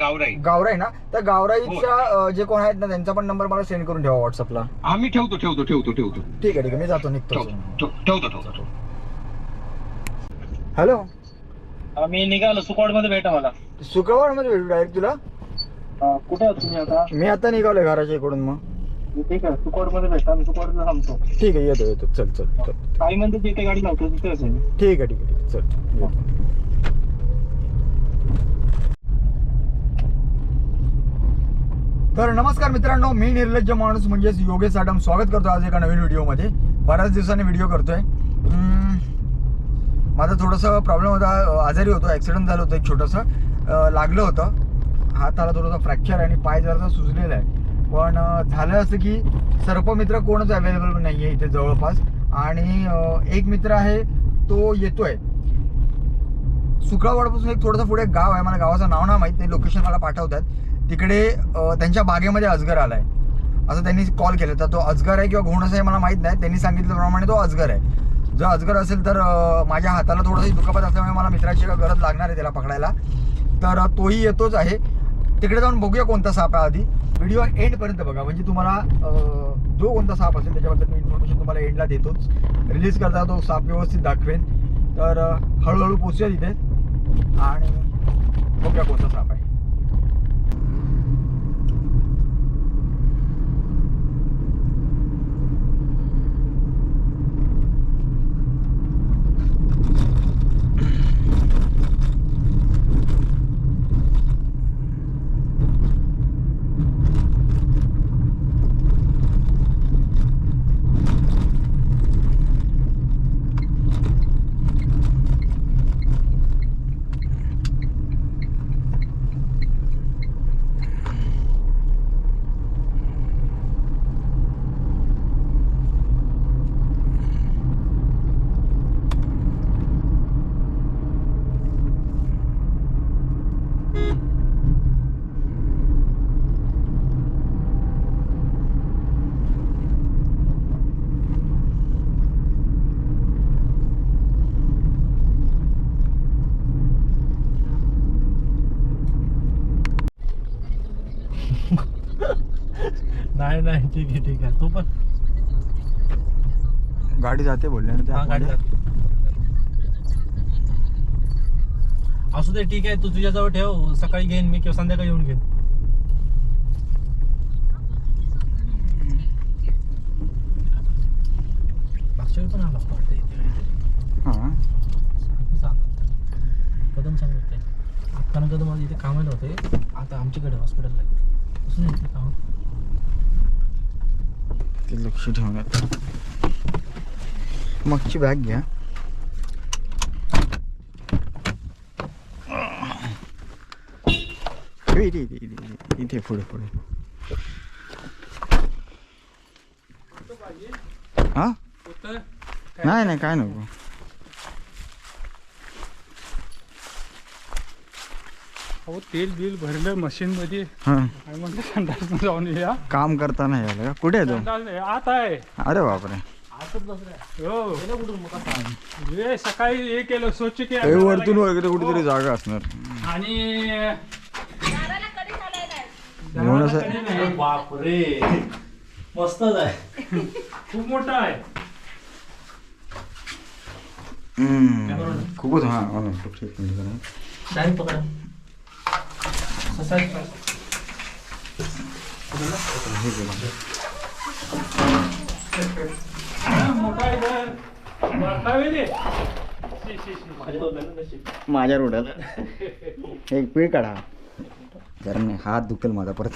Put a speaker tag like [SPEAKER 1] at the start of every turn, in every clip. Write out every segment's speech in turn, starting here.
[SPEAKER 1] गावराई.
[SPEAKER 2] गावराई ना? त्या गावराईच्या अं, जे कोण आहेत ना त्यांचा पण नंबर मला सेंड करून ठेवा व्हॉट्सअपला
[SPEAKER 1] आम्ही ठेवतो ठेवतो ठेवतो ठेवतो.
[SPEAKER 2] ठीक आहे ठीक आहे मी जातो निघतो.
[SPEAKER 1] ठेवतो ठेव- ठेवतो
[SPEAKER 2] हॅलो?
[SPEAKER 3] मी निघालो सुकवाडमध्ये भेटा मला.
[SPEAKER 2] शुक्रवारमध्ये भेटू डायरेक्ट तुला?
[SPEAKER 3] कुठे आहात तुम्ही आता?
[SPEAKER 2] मी आता निघालोय घराच्या इकडून मग.
[SPEAKER 3] ठीक आहे सुकवाडमध्ये भेटा मी सुकवाडला थांबतो.
[SPEAKER 2] ठीक आहे येतो येतो. चल चल चल
[SPEAKER 3] काही म्हणते जिथे गाडी लावतो तिथे असेल
[SPEAKER 2] ठीक आहे ठीक आहे ठीक आहे. चल तर नमस्कार मित्रांनो मी निर्लज्ज माणूस म्हणजेच योगेश आडम. स्वागत करतो आज एका नवीन व्हिडिओमध्ये. बऱ्याच दिवसांनी व्हिडिओ करतोय. माझा थोडंसं प्रॉब्लेम होता आजारी होतो ॲक्सिडेंट झालं होतं एक छोटंसं. लागलं होतं. हाताला थोडंसं फ्रॅक्चर आहे आणि पाय जरासा सुजलेला आहे. पण झालं असं की सर्पमित्र कोणच अवेलेबल नाही आहे इथे जवळपास. आणि एक मित्र आहे तो येतोय. सुकळावाडपासून एक थोडंसं पुढे गाव आहे. मला गावाचं नाव ना माहीत नाही लोकेशन मला पाठवतात तिकडे त्यांच्या बागेमध्ये अजगर आलाय. असं त्यांनी कॉल केलं. तर तो अजगर आहे किंवा घोणस आहे मला माहीत नाही. त्यांनी सांगितल्याप्रमाणे तो अजगर आहे. जर अजगर असेल तर माझ्या हाताला थोडंसं दुखापत असल्यामुळे मला मित्राची का गरज लागणार आहे त्याला पकडायला. तर तोही येतोच आहे. तिकडे जाऊन बघूया कोणता साप आहे आधी. व्हिडिओ एंडपर्यंत बघा. म्हणजे तुम्हाला जो कोणता साप असेल त्याच्याबद्दल मी इन्फॉर्मेशन तुम्हाला एंडला देतोच. रिलीज करता तो साप व्यवस्थित दाखवेन. तर हळूहळू पोचूया तिथे. आणि बघूया कोणता साप आहे.
[SPEAKER 3] नाही नाही ठीक आहे ठीक आहे तू पण
[SPEAKER 2] गाडी जाते बोलले ना
[SPEAKER 3] हा गाडी
[SPEAKER 2] त्या
[SPEAKER 3] जाते. असू दे ठीक आहे तू तुझ्याजवळ ठेव. सकाळी घेईन मी किंवा संध्याकाळी येऊन घेईन. मागच्या वेळी पण आला होता वाटतं इथे काहीतरी.
[SPEAKER 2] हां.
[SPEAKER 3] सांग. कदम सांगत होते. कारण कदम आज इथे कामाला होते. आता आमच्याकडे हॉस्पिटलला असं नाही काम.
[SPEAKER 2] ते लक्ष ठेवण्यात. मागची बॅग घ्या. इथे इथे इथे इथे इथे पुढे पुढे हा नाही नाही काय नको
[SPEAKER 4] अहो तेल बिल भरलं मशीन मध्ये
[SPEAKER 2] हा
[SPEAKER 4] म्हणलं संडास जाऊन या
[SPEAKER 2] काम करताना यायला का? कुठे आहे तो?
[SPEAKER 4] नाही, आत आहे.
[SPEAKER 2] अरे बापरे.
[SPEAKER 4] हो. सकाळी हे केलं स्वच्छ केलं.
[SPEAKER 2] वरतून वगैरे कुठेतरी जागा असणार.
[SPEAKER 4] आणि
[SPEAKER 3] बापरे मस्तच आहे
[SPEAKER 4] खूप मोठा आहे
[SPEAKER 2] हम्म. खूपच हा ठीक आहे, ठीक आहे.
[SPEAKER 3] शाही पकडा ससा
[SPEAKER 2] हे गेलं.
[SPEAKER 4] मोठा आहे तर. बारका आहे रे. शी, शी, शी.
[SPEAKER 2] माझ्या रोडाला एक पीळ काढा जरा नाही हात दुखेल माझा परत.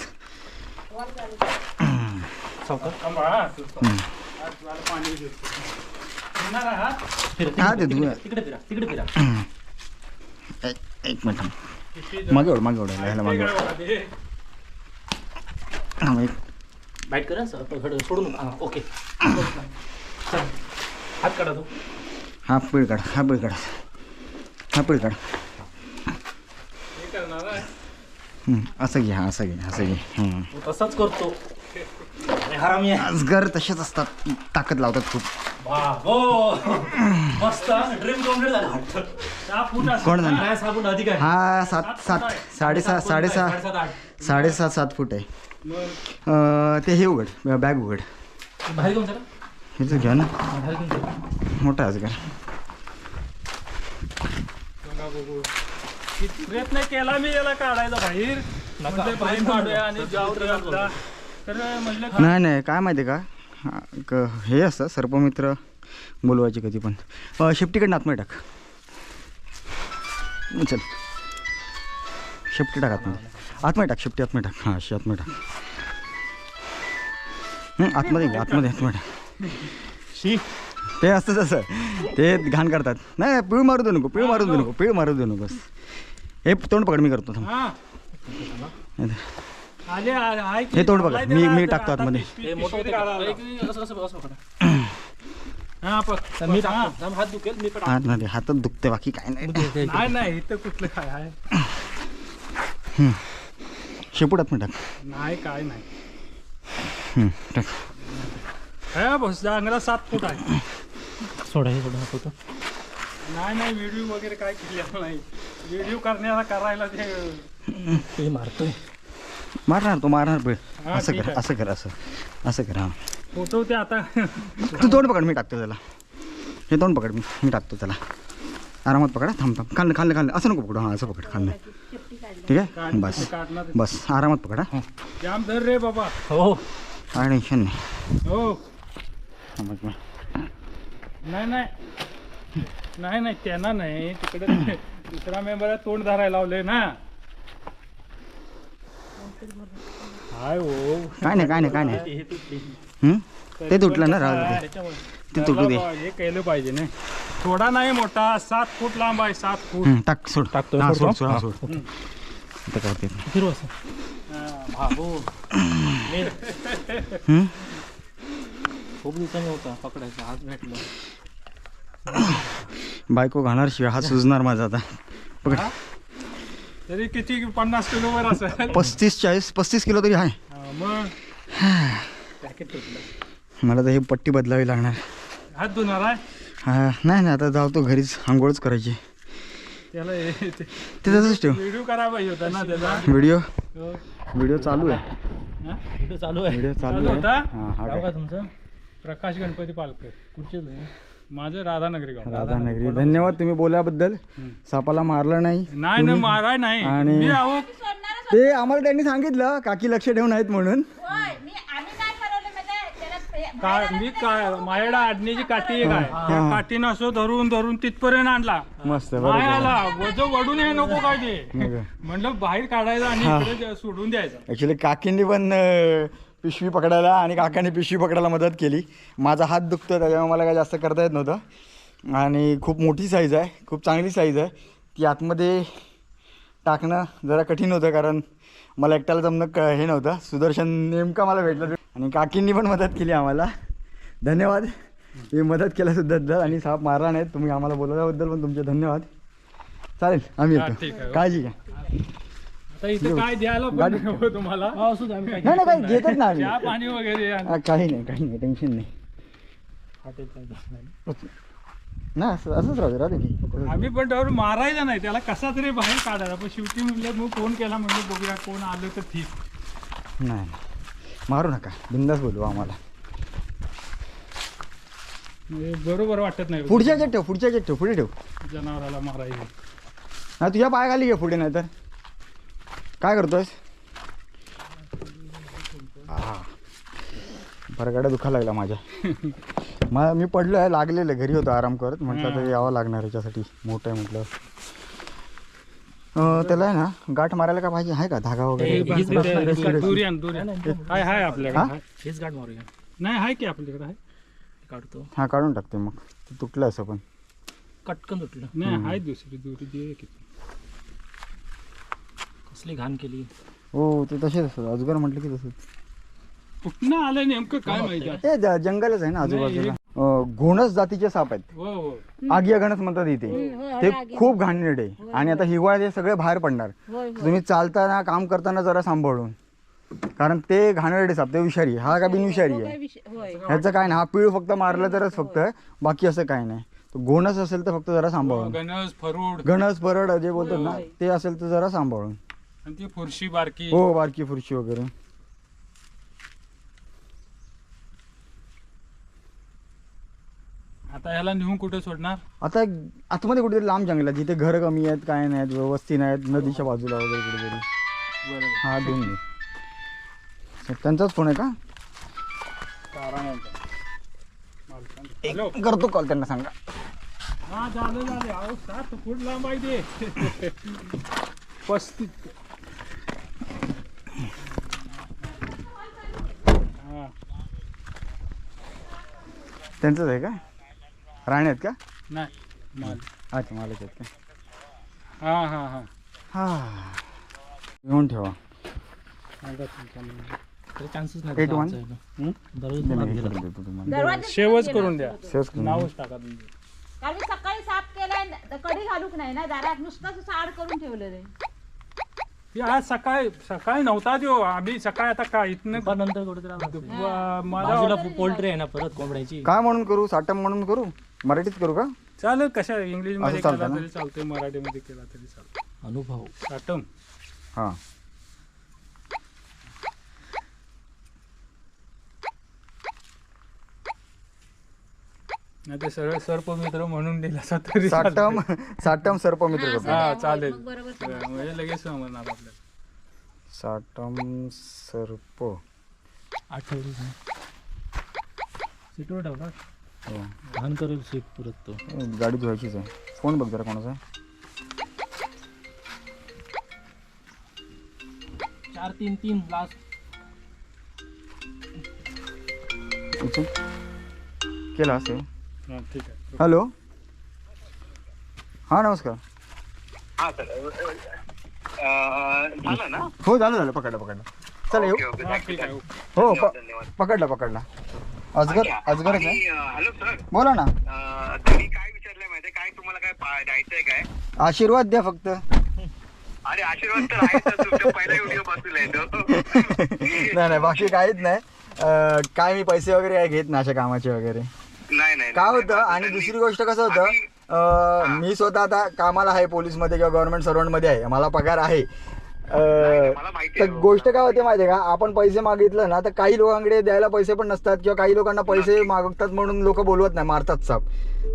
[SPEAKER 4] हा.
[SPEAKER 2] ते एक- मिनिट मागे ओढ मागे ओढायला ह्याला मागे ओढ.
[SPEAKER 3] बाईट करा सर घड सोडू नका हा, ओके. हात काढा तू.
[SPEAKER 2] हा पीळ काढ हा पीळ काढ. हा पीळ काढ. असं घे हा असं घे असं घे.
[SPEAKER 3] तसाच करतो.
[SPEAKER 2] अजगर तसेच असतात. ताकद लावतात खूप.
[SPEAKER 3] झाला
[SPEAKER 2] कोण
[SPEAKER 3] आहे?
[SPEAKER 2] हा सात सात साडेसात साडेसहा
[SPEAKER 3] साडेसात
[SPEAKER 2] सात फूट आहे. ते हे उघड बॅग उघड. हे तर घ्या ना. मोठा
[SPEAKER 4] बघू. किती प्रयत्न केला मी याला काढायचा बाहेर. म्हटलं बाहेर काढूया आणि जाऊ दे आपला. तर म्हटलं
[SPEAKER 2] नाही नाही काय माहिती आहे का? हा, क- हे असतं सर्पमित्र बोलवायचे कधी पण. अं, शेपटीकडनं आतमध्ये टाक. चल. शेपटी टाक. आतमध्ये आतमध्ये टाक शेपटी आतमध्ये टाक. हां अशी आतमध्ये टाक. हं, आतमध्ये घे, आतमध्ये आतमध्ये टाक.
[SPEAKER 3] शी.
[SPEAKER 2] ते असतं तसं ते घाण करतात. नाही पिळ मारू देऊ नको पिळ मारू देऊ नको पिळ मारू देऊ नको बस. हे तोंड पकड मी करतो थांब.
[SPEAKER 4] हा.
[SPEAKER 2] हे तोंड बघा. मी- मी टाकतो आतमध्ये.
[SPEAKER 3] हे होतं
[SPEAKER 4] काढायला.
[SPEAKER 3] का? एक- असं असं असं पकडा.
[SPEAKER 4] हा पक
[SPEAKER 3] तर मी
[SPEAKER 4] हा.
[SPEAKER 3] टाकतो. थांब, हात दुखेल मी पण
[SPEAKER 2] हात नाही हातात दुखते बाकी काय नाही.
[SPEAKER 4] नाही नाही इथं कुठलं काय आहे?
[SPEAKER 2] शेपूट आतमध्ये टाक
[SPEAKER 4] नाही काय नाही.
[SPEAKER 2] हं, टाक.
[SPEAKER 4] हा बस जांगरा सात फूट आहे.
[SPEAKER 3] सोडा हे सोडा हात होतं
[SPEAKER 4] नाही नाही व्हिडिओ वगैरे काय केलेला नाही. व्हिडिओ करण्याला करायला ते
[SPEAKER 3] ते मारतोय.
[SPEAKER 2] मारणार तो मारणार
[SPEAKER 4] हा,
[SPEAKER 2] असं
[SPEAKER 4] ठीक
[SPEAKER 2] कर
[SPEAKER 4] आहे.
[SPEAKER 2] असं कर असं असं कर हां.
[SPEAKER 4] फोटो ते आता
[SPEAKER 2] तू तोंड पकड मी टाकतो त्याला. हे तोंड पकड मी मी टाकतो त्याला. आरामात पकडा थांब थांब. खाल्लं खाल्लं खाल्लं. असं नको पकडू हां असं पकड खाल्लं. ठीक आहे? बस
[SPEAKER 4] काढणार.
[SPEAKER 2] बस. आरामात पकडा
[SPEAKER 4] जाम धर रे बाबा.
[SPEAKER 3] हो.
[SPEAKER 2] काय टेन्शन नाही.
[SPEAKER 4] हो.
[SPEAKER 2] मिनिट.
[SPEAKER 4] नाही नाही. नाही नाही त्यांना नाही. तिकडे दुसरा मेंबर तोंड धरायला लावले ना. हाय हो.
[SPEAKER 2] काय नाही काय नाही काय नाही.
[SPEAKER 3] हे तुटली
[SPEAKER 2] हं? ते तुटलं ना राहू दे. ते तुटू दे.
[SPEAKER 4] हे केलं पाहिजे ना. थोडा नाही मोठा सात फूट लांब आहे सात फूट.
[SPEAKER 2] हं, टाक सोड. हां,
[SPEAKER 3] सोडतो?
[SPEAKER 2] सोड सोड
[SPEAKER 3] हां,
[SPEAKER 2] सोड. आता करते
[SPEAKER 3] फिरव असं.
[SPEAKER 4] हा.
[SPEAKER 2] हं?
[SPEAKER 3] खूप दिवसांनी होता पकडायचा आज भेटलो.
[SPEAKER 2] बायको घाणार शिवाय हात सुजणार माझा आता. पकड?
[SPEAKER 4] तरी किती पन्नास किलोवर असेल?
[SPEAKER 2] पस्तीस चाळीस पस्तीस किलो तरी आहे
[SPEAKER 4] हा, मग?
[SPEAKER 3] पॅकेट तुटलं
[SPEAKER 2] मला तर हे पट्टी बदलावी लागणार.
[SPEAKER 4] हात धुणार आहे?
[SPEAKER 2] हा नाही नाही आता जाऊ तो घरीच आंघोळच करायची.
[SPEAKER 4] त्याला ते-
[SPEAKER 2] तसंच ठेव.
[SPEAKER 4] व्हिडिओ करायला पाहिजे होता ना त्याचा.
[SPEAKER 2] व्हिडिओ?
[SPEAKER 4] हो.
[SPEAKER 2] व्हिडिओ चालू आहे?
[SPEAKER 3] व्हिडिओ चालू आहे.
[SPEAKER 2] व्हिडिओ चालू आहे? हां हा.
[SPEAKER 3] तुमचं?
[SPEAKER 4] प्रकाश गणपती पालकर
[SPEAKER 3] कुठचे आहे?
[SPEAKER 4] माझं राधानगरी गाव.
[SPEAKER 2] राधानगरी. धन्यवाद तुम्ही बोल्याबद्दल सापाला मारलं नाही.
[SPEAKER 4] नाही ना माराय नाही.
[SPEAKER 2] आणि-
[SPEAKER 4] मी अहो
[SPEAKER 2] ते आम्हाला त्यांनी सांगितलं काकी लक्ष ठेवून आहेत म्हणून.
[SPEAKER 5] होय मी आम्ही काय ठरवलं? त्याला पे-
[SPEAKER 4] मी काय माझ्याकडे आडणीची काठी एक आहे त्या काठीनं असं धरून धरून तिथपर्यंत आणला.
[SPEAKER 2] मस्त
[SPEAKER 4] आला वज वडून हे नको काय ते? म्हणलं बाहेर काढायचं आणि इकडे जे सोडून द्यायचं.
[SPEAKER 2] ॲक्च्युली काकींनी पण अं, पिशवी पकडायला आणि काकांनी पिशवी पकडायला मदत केली. माझा हात दुखतो त्याच्यामुळे मला काय जास्त करता येत नव्हतं. आणि खूप मोठी साईज आहे खूप चांगली साईज आहे. ती आतमध्ये टाकणं जरा कठीण होतं कारण मला एकट्याला जमणं क हे नव्हतं. सुदर्शन नेमका मला भेटलं. आणि काकींनी पण मदत केली आम्हाला. धन्यवाद. ही मदत केल्याबद्दल आणि साप मारला नाहीत तुम्ही आम्हाला बोलवल्याबद्दल पण तुमचे धन्यवाद. चालेल आम्ही येतो. काळजी घ्या.
[SPEAKER 4] आता इथे काय द्यायला पण नको तुम्हाला.
[SPEAKER 3] हो, असू दे, आम्ही काय
[SPEAKER 2] नाही नाही काही घेतच ना आम्ही.
[SPEAKER 4] चहा पाणी वगैरे आणि-
[SPEAKER 2] हा, काही नाही काही नाही टेन्शन नाही.
[SPEAKER 3] हॉटेल नाही.
[SPEAKER 2] ना असं असंच राहू दे राहू दे की.
[SPEAKER 4] आम्ही पण त्यावर मारायचा नाही त्याला कसा तरी बाहेर काढायचा पण शेवटी म्हणलं मग फोन केला म्हणलं बघूया कोण आलं तर ठीक.
[SPEAKER 2] नाही नाही. मारू नका. बिंदास बोलू आम्हाला.
[SPEAKER 4] म्हणजे बरोबर वाटत नाही.
[SPEAKER 2] पुढच्या याच्यात ठेव पुढच्या याच्यात ठेव पुढे ठेव.
[SPEAKER 4] जनावराला मारायचं.
[SPEAKER 2] हा तुझ्या पायाखाली घे पुढे नाही तर काय करतोयस? बरगाड्या दुखायला लागला माझ्या. मा मी पडलो आहे लागलेलं घरी होतो आराम करत. म्हटलं तर यावं लागणार याच्यासाठी. मोठं आहे म्हटलं. त्याला आहे ना गाठ मारायला का पाहिजे? आहे का? धागा वगैरे?
[SPEAKER 4] नाही हाय की आपल्याकडे हाय.
[SPEAKER 3] काढतो.
[SPEAKER 2] हा काढून टाकते मग. तुटलं असं पण.
[SPEAKER 3] कटकन तुटलं.
[SPEAKER 4] नाही हाय दुसरी दुरी
[SPEAKER 3] कसली घाण केली?
[SPEAKER 2] हो ते तसेच असतात अजगर म्हटलं की तसंच
[SPEAKER 4] कुठनं आलं नेमकं? काय माहिती आता.
[SPEAKER 2] ते ज- जंगलच आहे ना आजूबाजूला. अं, घोणस जातीचे साप आहेत.
[SPEAKER 4] हो हो.
[SPEAKER 2] आगिया गणस म्हणतात इथे. ते खूप घाणेरडे आणि आता हिवाळ्यात हे सगळे बाहेर पडणार.
[SPEAKER 5] होय
[SPEAKER 2] तुम्ही चालताना काम करताना जरा सांभाळून. कारण ते घाणेरडे साप ते विषारी हा का बिनविषारी
[SPEAKER 5] काय
[SPEAKER 2] आहे.
[SPEAKER 5] विषय- होय.
[SPEAKER 2] ह्याचं काय नाही. हा पिळ फक्त मारलं तरच फक्त आहे बाकी असं काय नाही. तो गोणस असेल तर फक्त जरा सांभाळून.
[SPEAKER 4] गणस फरूड.
[SPEAKER 2] गणस परड जे बोलतात ना ते असेल तर जरा सांभाळून.
[SPEAKER 4] आणि ती फुरशी बारकी.
[SPEAKER 2] हो बारकी फुरशी वगैरे.
[SPEAKER 4] आता ह्याला नेऊन कुठे सोडणार?
[SPEAKER 2] आता आतमध्ये कुठेतरी लांब जंगल जिथे घर कमी आहेत काय नाहीत व्यवस्थित नाहीत नदीच्या बाजूला वगैरे कुठेतरी.
[SPEAKER 4] बरोबर.
[SPEAKER 2] हा देऊन दे. त्यांचाच फोन आहे का? करतो कॉल त्यांना सांगा.
[SPEAKER 4] हा झालं झालं. अहो सात फूट लांब आहे ते. पस्तीस.
[SPEAKER 2] त्यांचंच आहे का? राणे आहेत का?
[SPEAKER 4] नाही माल
[SPEAKER 2] अच्छा मालक आहेत का?
[SPEAKER 4] हा हा हा.
[SPEAKER 2] हा. घेऊन ठेवा.
[SPEAKER 3] चान्सेस
[SPEAKER 2] देतो तुम्हाला.
[SPEAKER 4] शेवच करून द्या.
[SPEAKER 2] करून
[SPEAKER 4] नावच टाका तुमचं
[SPEAKER 5] कारण मी सकाळी साफ केलाय कडी घालूक नाही ना दारात नुसतंच असं आड करून ठेवलेलं आहे.
[SPEAKER 4] आज सकाळी सकाळी नव्हता देऊ आम्ही सकाळी आता काय इथनं
[SPEAKER 3] नंतर कुठेतरी
[SPEAKER 4] मला
[SPEAKER 3] बाजूला पोल्ट्री आहे ना परत कोंबड्याची.
[SPEAKER 2] काय म्हणून करू? साटम म्हणून करू? मराठीत करू का?
[SPEAKER 4] चालेल कशा इंग्लिशमध्ये
[SPEAKER 2] असं चालतं
[SPEAKER 4] केला
[SPEAKER 2] ना?
[SPEAKER 4] तरी चालतंय मराठीमध्ये केला तरी चालतं
[SPEAKER 3] अनुभव.
[SPEAKER 4] साठम.
[SPEAKER 2] हां.
[SPEAKER 4] नाही ते सरळ सर्पमित्र म्हणून दिला असता तरी.
[SPEAKER 2] साटम साटम सर्पमित्र
[SPEAKER 5] हा,
[SPEAKER 2] करतो
[SPEAKER 5] असं
[SPEAKER 4] हा चालेल.
[SPEAKER 5] मग बरोबर समजेल.
[SPEAKER 4] म्हणजे लगेच समजणार आपल्याला.
[SPEAKER 2] साटम सर्प.
[SPEAKER 3] आठवडी सीटवर ठेवला?
[SPEAKER 2] हो.
[SPEAKER 3] घाण करेल सीट परत तो.
[SPEAKER 2] गाडी धुवायचीच आहे. फोन बघ जरा कोणाचा? आहे
[SPEAKER 3] चार तीन तीन लास्ट
[SPEAKER 2] उचल. केला असेल.
[SPEAKER 4] हा ठीक आहे.
[SPEAKER 2] हॅलो. हां नमस्कार.
[SPEAKER 1] हा सर. झालं ना?
[SPEAKER 2] हो झालं झालं. पकडलं पकडलं. चला येऊ.
[SPEAKER 1] Okay okay.
[SPEAKER 4] हा ठीक आहे.
[SPEAKER 2] हो प-
[SPEAKER 1] धन्यवाद.
[SPEAKER 2] पकडला पकडला. अजगर अजगरच आहे
[SPEAKER 1] हॅलो सर.
[SPEAKER 2] बोला ना.
[SPEAKER 1] तुम्ही काय विचारलंय माहितीये? काय तुम्हाला काय पा- द्यायचंय काय?
[SPEAKER 2] आशीर्वाद द्या फक्त.
[SPEAKER 1] अरे आशीर्वाद तर आहे सर तुमचा पहिला व्हिडिओ बसलेला आहे तो.
[SPEAKER 2] नाही नाही बाकी काहीच नाही. अं, काय मी पैसे वगैरे काय घेत नाही अशा कामाचे वगैरे.
[SPEAKER 1] नाही नाही.
[SPEAKER 2] काय होतं? आणि दुसरी गोष्ट कसं होतं? अं, मी स्वतः आता कामाला आहे पोलीसमध्ये किंवा गव्हर्नमेंट सर्वंटमध्ये आहे. मला पगार आहे. अं,
[SPEAKER 1] मला माहिती
[SPEAKER 2] तर
[SPEAKER 1] आहे.
[SPEAKER 2] गोष्ट काय होते माहिती आहे का? आपण पैसे मागितलं ना तर काही लोकांकडे द्यायला पैसे पण नसतात किंवा काही लोकांना पैसे मागतात म्हणून लोक बोलवत नाही मारतात साप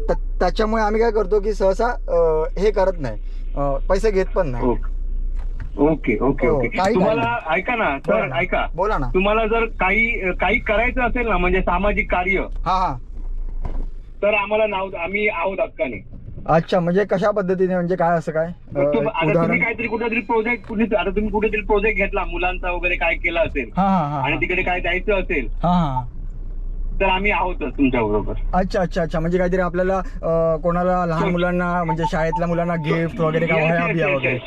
[SPEAKER 2] तर त्याच्यामुळे आम्ही काय करतो की सहसा अं, हे करत नाही. अं, पैसे घेत पण नाही.
[SPEAKER 1] ओके. ओके
[SPEAKER 2] हो,
[SPEAKER 1] ओके.
[SPEAKER 2] काही
[SPEAKER 1] तुम्हाला ऐका ना
[SPEAKER 2] बोला
[SPEAKER 1] सर
[SPEAKER 2] ना.
[SPEAKER 1] ऐका.
[SPEAKER 2] बोला ना.
[SPEAKER 1] तुम्हाला जर काही काही करायचं असेल ना म्हणजे सामाजिक कार्य
[SPEAKER 2] हा हा.
[SPEAKER 1] तर आम्हाला नाव आम्ही आहोत हक्काने.
[SPEAKER 2] अच्छा म्हणजे कशा पद्धतीने म्हणजे काय असं काय?
[SPEAKER 1] मग तुम-
[SPEAKER 2] अं,
[SPEAKER 1] आता तुम्ही
[SPEAKER 2] उदाहरण.
[SPEAKER 1] काहीतरी कुठेतरी प्रोजेक्ट कुठे आता तुम्ही कुठेतरी प्रोजेक्ट घेतला मुलांचा वगैरे काय केला असेल
[SPEAKER 2] हा हा हा
[SPEAKER 1] आणि तिकडे काय द्यायचं असेल
[SPEAKER 2] हा हा.
[SPEAKER 1] तर आम्ही आहोतच तुमच्या बरोबर.
[SPEAKER 2] अच्छा अच्छा अच्छा. म्हणजे काहीतरी आपल्याला अं, कोणाला लहान मुलांना म्हणजे शाळेतल्या मुलांना गिफ्ट वगैरे का
[SPEAKER 1] Yes,
[SPEAKER 2] वह्या
[SPEAKER 1] yes,
[SPEAKER 2] बिया
[SPEAKER 1] yes,
[SPEAKER 2] वगैरे.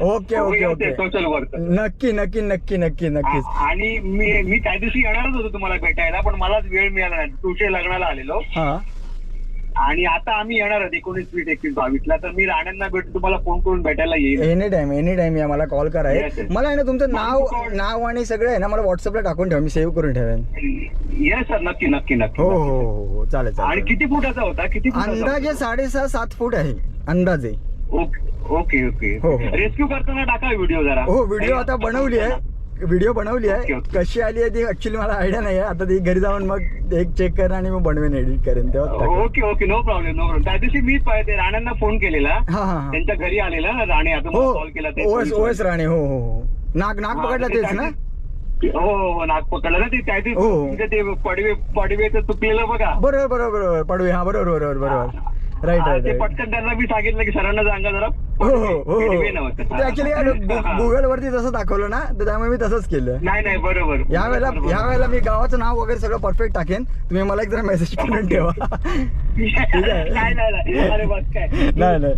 [SPEAKER 2] Okay okay okay.
[SPEAKER 1] Social work
[SPEAKER 2] नक्की नक्की नक्की नक्की नक्कीच.
[SPEAKER 1] आणि मी मी त्या दिवशी येणारच होतो तुम्हाला भेटायला पण मलाच वेळ मिळाला नाही. तुझे लग्नाला आलेलो.
[SPEAKER 2] हा.
[SPEAKER 1] आणि आता आम्ही येणार आहोत एकोणीस वीस एकवीस बावीसला. तर मी राण्यांना भेटून तुम्हाला फोन करून भेटायला येईल.
[SPEAKER 2] एनी टाइम एनी टाइम या मला कॉल करा.
[SPEAKER 1] Yes, yes.
[SPEAKER 2] मला आहे ना तुमचं नाव नाव आणि सगळं आहे ना मला व्हॉट्सअपला टाकून ठेवा मी सेव्ह करून ठेवेन.
[SPEAKER 1] येस सर नक्की नक्की नक्की
[SPEAKER 2] हो हो हो हो चालेल
[SPEAKER 1] आणि
[SPEAKER 2] चालेल
[SPEAKER 1] किती फुटाचा होता? किती फुटाचा
[SPEAKER 2] अंदाजे साडेसहा सात फूट आहे अंदाजे?
[SPEAKER 1] Okay okay okay.
[SPEAKER 2] हो, हो.
[SPEAKER 1] रेस्क्यू करताना टाका व्हिडिओ जरा.
[SPEAKER 2] हो व्हिडिओ आता बनवली आहे. व्हिडिओ बनवली आहे. कशी आली आहे ती ऍक्च्युली मला आयडिया नाही आहे. आता ती घरी जाऊन मग एक चेक करेन आणि मग बनवेन एडिट करेन तेव्हा.
[SPEAKER 1] Okay okay no problem no problem त्या दिवशी मी प- ते राण्यांना फोन केलेला.
[SPEAKER 2] हा हा हा.
[SPEAKER 1] त्यांच्या घरी आलेला ना राणे आता
[SPEAKER 2] हो
[SPEAKER 1] कॉल केला ते
[SPEAKER 2] ओएस ओएस राणे हो हो हो. नाग नाग
[SPEAKER 1] हा,
[SPEAKER 2] पकडला तेच ना?
[SPEAKER 1] हो हो हो नाग पकडला ना ते त्या दिवशी
[SPEAKER 2] हो, हो.
[SPEAKER 1] ते पडवे पडवेचं चुकलेलं बघा.
[SPEAKER 2] बरोबर बरोबर बरोबर. पडवे हा बरोबर बरोबर बरोबर. राईट राईट
[SPEAKER 1] ते पटकन त्यांना मी सांगितलं की सरांना सांगा जरा.
[SPEAKER 2] हो हो हो. गुगल वरती तसं दाखवलं ना तर त्यामुळे मी तसंच केलं.
[SPEAKER 1] नाही नाही बरोबर.
[SPEAKER 2] या वेळेला
[SPEAKER 1] बरोबर.
[SPEAKER 2] या वेळेला मी गावाचं नाव वगैरे सगळं परफेक्ट टाकेन. तुम्ही मला एक जरा मेसेज करून ठेवा.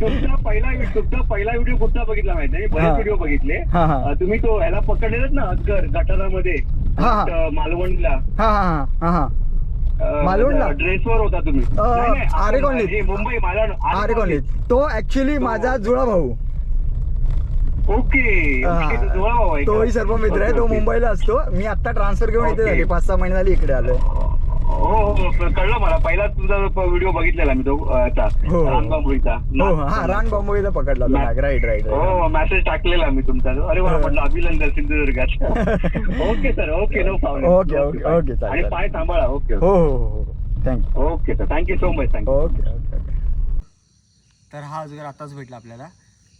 [SPEAKER 1] तुमचा पहिला तुमचा पहिला व्हिडिओ कुठला बघितला माहिती आहे. बरेच व्हिडिओ बघितले. तुम्ही तो ह्याला पकडलेलात ना अजगर गटारामध्ये. मालवणला.
[SPEAKER 2] हा हा हा. मालवणला?
[SPEAKER 1] ड्रेसवर होता तुम्ही
[SPEAKER 2] अं,
[SPEAKER 1] नाही, नाही,
[SPEAKER 2] आरे
[SPEAKER 1] आपण-
[SPEAKER 2] कॉलनीत.
[SPEAKER 1] हे मुंबई मालवण
[SPEAKER 2] आरे कॉलनीत तो ऍक्च्युली माझा जुळा भाऊ
[SPEAKER 1] ओके
[SPEAKER 2] हा.
[SPEAKER 1] ओके, तो जुळा भाऊ आहे का?
[SPEAKER 2] तोही सर्व मित्र आहे तो
[SPEAKER 1] ओके.
[SPEAKER 2] मुंबईला असतो मी आता ट्रान्सफर घेऊन इथे
[SPEAKER 1] ओके.
[SPEAKER 2] झाली पाच सहा महिने झाली इकडे आलोय
[SPEAKER 1] हो हो कळलं मला. पहिला तुझा व्हिडिओ बघितलेला मी तो याचा
[SPEAKER 2] हो. हो. हा रान बॉम्बईला पकडला होता.
[SPEAKER 1] ना-
[SPEAKER 2] राईट राईट
[SPEAKER 1] हो मेसेज टाकलेला मी तुमचा. अरे वा
[SPEAKER 2] हो.
[SPEAKER 1] म्हटलं अभिनंदन सिंधुदुर्गात. Okay sir. Okay no problem
[SPEAKER 2] okay, okay, okay, चालेल,
[SPEAKER 1] आणि
[SPEAKER 2] चालेल.
[SPEAKER 1] पाय सांभाळा. ओके
[SPEAKER 2] हो हो हो thank you
[SPEAKER 1] okay sir thank you so much thank you
[SPEAKER 2] okay okay okay. तर हा अजगर आताच भेटला आपल्याला.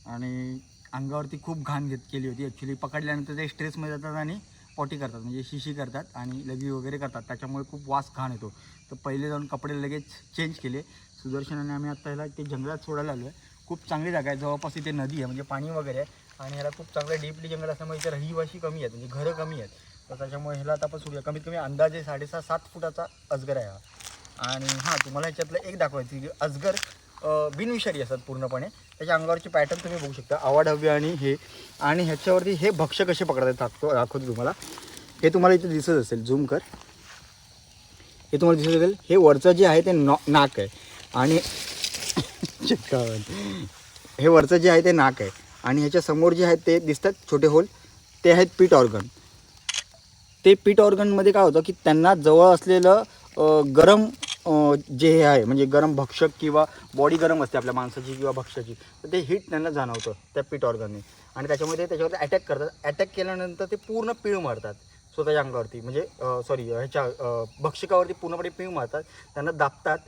[SPEAKER 2] आणि अंगावरती खूप घाण घेत केली होती. ॲक्च्युली पकडल्यानंतर ते स्ट्रेसमध्ये जातात आणि पॉटी करतात म्हणजे शिशी करतात आणि लगी वगैरे करतात. त्याच्यामुळे खूप वास घाण येतो. तर पहिले जाऊन कपडे लगेच चेंज केले. सुदर्शनाने आम्ही आता ह्याला ते जंगलात सोडायला आलो आहे खूप चांगली जागा आहे. जवळपास इथे नदी आहे म्हणजे पाणी वगैरे आहे. आणि ह्याला खूप चांगलं डीपली जंगल असल्यामुळे इथे रहिवाशी कमी आहेत म्हणजे घरं कमी आहेत. तर त्याच्यामुळे ह्याला आता आपण सोडूया. कमीत कमी अंदाजे साडेसहा सात फुटाचा अजगर आहे हा. आणि हां तुम्हाला ह्याच्यातलं एक दाखवायचं की अजगर बिनविषारी असतात पूर्णपणे. त्याच्या अंगावरची पॅटर्न तुम्ही बघू शकता. आवाढव्य आणि हे. आणि ह्याच्यावरती हे भक्ष्य कसे पकडतात दाखवतो दाखवतो तुम्हाला. हे तुम्हाला इथे दिसत असेल. झूम कर. हे तुम्हाला दिसत असेल. हे वरचं जे आहे ते नॉ नाक आहे. आणि हे वरचं जे आहे ते नाक आहे. आणि ह्याच्या समोर जे आहेत ते दिसतात छोटे होल. ते आहेत पीट ऑर्गन ते पीट ऑर्गनमध्ये काय होतं की त्यांना जवळ असलेलं गरम जे हे आहे म्हणजे गरम भक्षक किंवा बॉडी गरम असते आपल्या माणसाची किंवा भक्ष्याची तर ते हिट त्यांना जाणवतं त्या पीठ ऑर्गनने आणि त्याच्यामुळे ते त्याच्यावरती अटॅक करतात. अटॅक केल्यानंतर ते पूर्ण पिळ मारतात स्वतःच्या अंगावरती. म्हणजे सॉरी ह्याच्या भक्षकावरती पूर्णपणे पिळ मारतात त्यांना दाबतात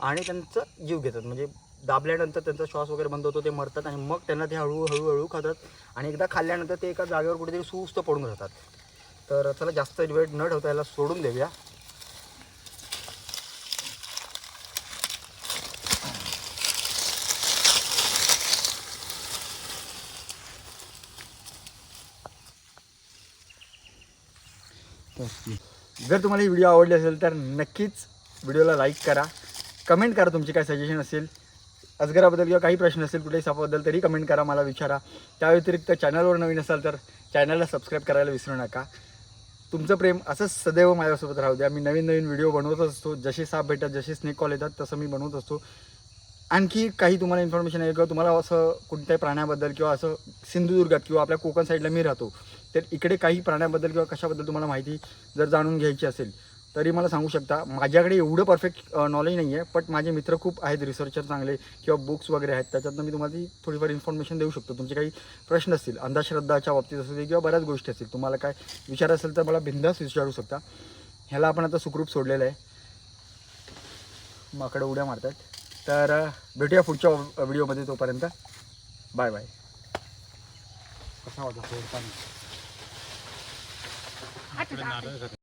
[SPEAKER 2] आणि त्यांचा जीव घेतात. म्हणजे दाबल्यानंतर त्यांचा श्वास वगैरे बंद होतो ते मरतात आणि मग त्यांना ते हळूहळू खातात आणि एकदा खाल्ल्यानंतर ते एका जागेवर कुठेतरी सुस्त पडून राहतात. तर चला जास्त वेळ न ठेवता याला सोडून देऊया. जर तुम्हाला ही व्हिडिओ आवडली असेल तर नक्कीच व्हिडिओला लाईक करा. कमेंट करा तुमची काय सजेशन असेल. अजगराबद्दल किंवा काही प्रश्न असेल कुठेही सापाबद्दल तरी कमेंट करा मला विचारा. त्या व्यतिरिक्त चॅनलवर नवीन असाल तर चॅनलला सबस्क्राईब करायला विसरू नका. तुमचं प्रेम असंच सदैव माझ्यासोबत राहू द्या. मी नवीन नवीन व्हिडिओ बनवत असतो. जसे साप भेटतात जसे स्नेक कॉल येतात तसं मी बनवत असतो. आणखी काही तुम्हाला इन्फॉर्मेशन आहे किंवा तुम्हाला असं कोणत्याही प्राण्याबद्दल किंवा असं सिंधुदुर्गात किंवा आपल्या कोकण साईडला मी राहतो. तर इकडे काही प्राण्याबद्दल किंवा कशाबद्दल तुम्हाला माहिती जर जाणून घ्यायची असेल तरी मला सांगू शकता माझ्याकडे एवढं परफेक्ट नॉलेज नाही आहे बट माझे मित्र खूप आहेत रिसर्चर चांगले किंवा बुक्स वगैरे आहेत त्याच्यातनं मी तुम्हाला ती थोडीफार इन्फॉर्मेशन देऊ शकतो. तुमचे काही प्रश्न असतील अंधश्रद्धाच्या बाबतीत असू दे किंवा बऱ्याच गोष्टी असतील तुम्हाला काय विचार असेल तर मला बिंदास विचारू शकता. ह्याला आपण आता सुखरूप सोडलेलं आहे. माकडं उड्या मारतात. तर भेटूया पुढच्या व्हिडिओमध्ये तोपर्यंत. Bye bye. कसा वाटला อาจจะได้